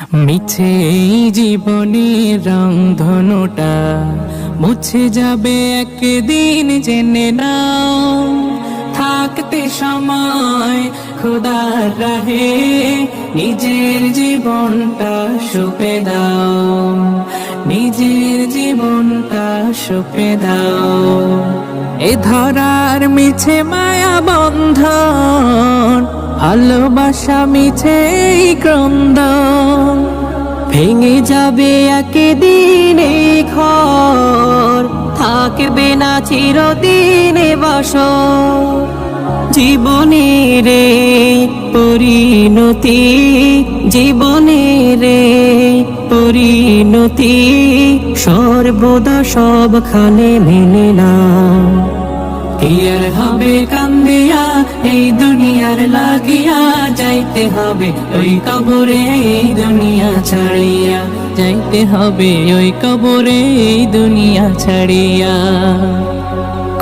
মিছে এই জীবনের রং ধনুটা মুছে যাবে একদিন, জেনে নাও। থাকতে সময় খোদার রাহে, নিজের জীবনটা সুপে দাও। নিজের জীবনটা সুপে দাও। এ ধরার মিছে মায়া বন্ধন ভালোবাসা মিছে এই ক্রন্দন ভেঙে যাবে একদিন এই ঘর। থাকবে না চিরদিনে বাস জীবনের পরিণতি জীবনের পরিণতি, সর্বদা সবখানে মেনে না আর হবে কান্দিয়া, এই দুনিয়ার লাগিয়া, যাইতে হবে ওই কবরে, এই দুনিয়া ছাড়িয়া। যাইতে হবে ওই কবরে, এই দুনিয়া ছাড়িয়া।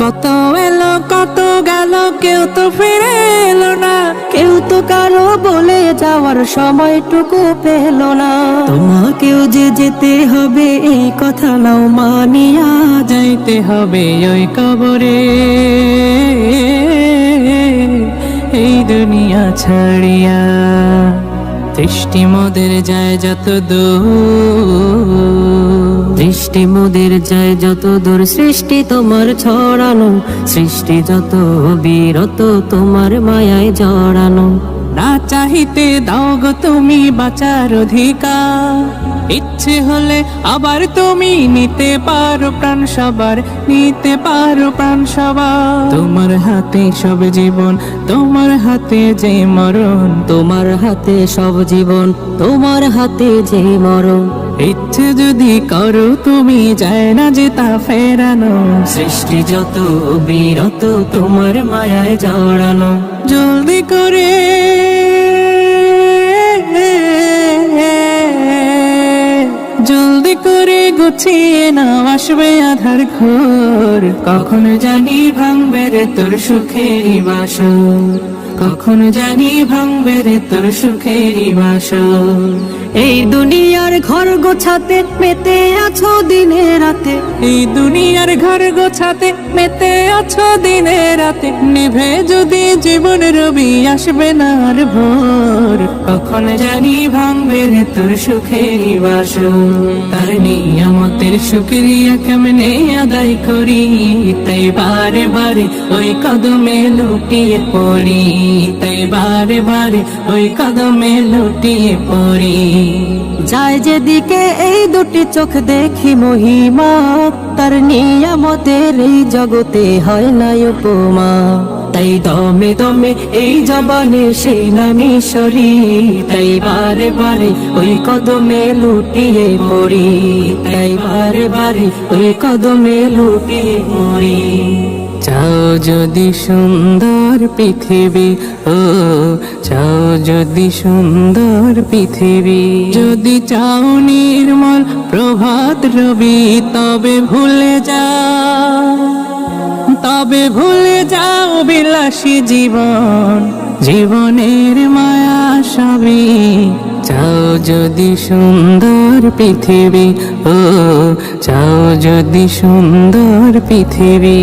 কত এলো কত গেল, কেউ তো ফিরে এলো না। কেউ তো কারও বলে যাওয়ার সময়টুকু পেল না। তোমাকেও যে যেতে হবে এই কথা নাও মানিয়া যাইতে হবে ওই কবরে। এই দুনিয়া ছাড়িয়া দৃষ্টি মোদের যায় যত দূর। দৃষ্টি মোদের যায় যত দূর সৃষ্টি তোমার ছড়ানো, সৃষ্টি যত বিরত তোমার মায়ায় জড়ানো। না চাহিতে দাও গো তুমি বাঁচার অধিকার। ইচ্ছে হলে আবার তুমি নিতে পারো প্রাণ সবার, নিতে পারো প্রাণ সবার। তোমার হাতে সব জীবন, তোমার হাতে যে মরণ, তোমার হাতে সব জীবন, তোমার হাতে যে মরণ। ইচ্ছে যদি করো তুমি যায় না যে তা ফেরানো, সৃষ্টি যত বীরত তোমার মায়ায় জড়ানো। জলদি করে করে না আসবে আধার ঘোর। কখন জানি ভাঙবে রে তোর সুখেরই বাসর। কখন জানি ভাঙবে রে তোর সুখেরই বাসর। এই দুনিয়ার ঘর গোছাতে মেতে আছো দিনে রাতে। এই দুনিয়ার ঘর গোছাতে মেতে আছো দিনে রাতে। নিভে যদি জীবন রবি আসবে না আর ভোর। কখন জানি ভাঙবে রে তোর সুখের বাস তার নিয়ামতের শুক্রিয়া কেমনে আদায় করি? তাই বারে বারে ওই কদমে লুটিয়ে পড়ি। তাই বারে বারে ওই কদমে লুটিয়ে পড়ি। যায় যেদিকে এই দুটি চোখ দেখি মহিমা, তার নিয়ামতের এই জগতে হয় না উপমা। তাই দমে দমে এই জবানে সেই নামি সরি, তাই বারে বারে ওই কদমে লুটিয়ে মরি তাই বারে বারে ওই কদমে লুটিয়ে মরি চাও যদি সুন্দর পৃথিবী, ও যদি সুন্দর পৃথিবী, যদি চাও নির্মল প্রভাত রবি, তবে ভুলে যাও, তবে ভুলে যাও বিলাসী জীবন, জীবনের মায়া সবই। চাও যদি সুন্দর পৃথিবী, ও চাও যদি সুন্দর পৃথিবী।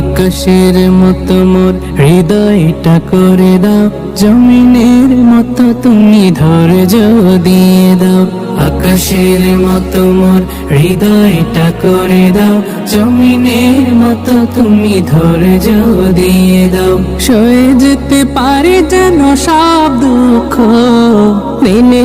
আকাশের মতো মোর হৃদয়টা করে দাও, জমিনের মতো তুমি ধৈর্য দিয়ে দাও। আকাশের মতো মোর হৃদয়টা করে দাও, জমিনের মতো তুমি ধৈর্য দিয়ে দাও। সয়ে যেতে পারে যেন সব দুঃখ, মেনে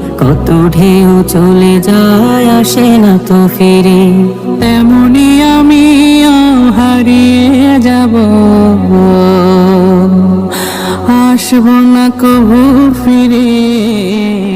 কত ঢেউ চলে যায়, আসে না তো ফিরে। তেমনি আমি হারিয়ে যাব। আসব না কবু ফিরে।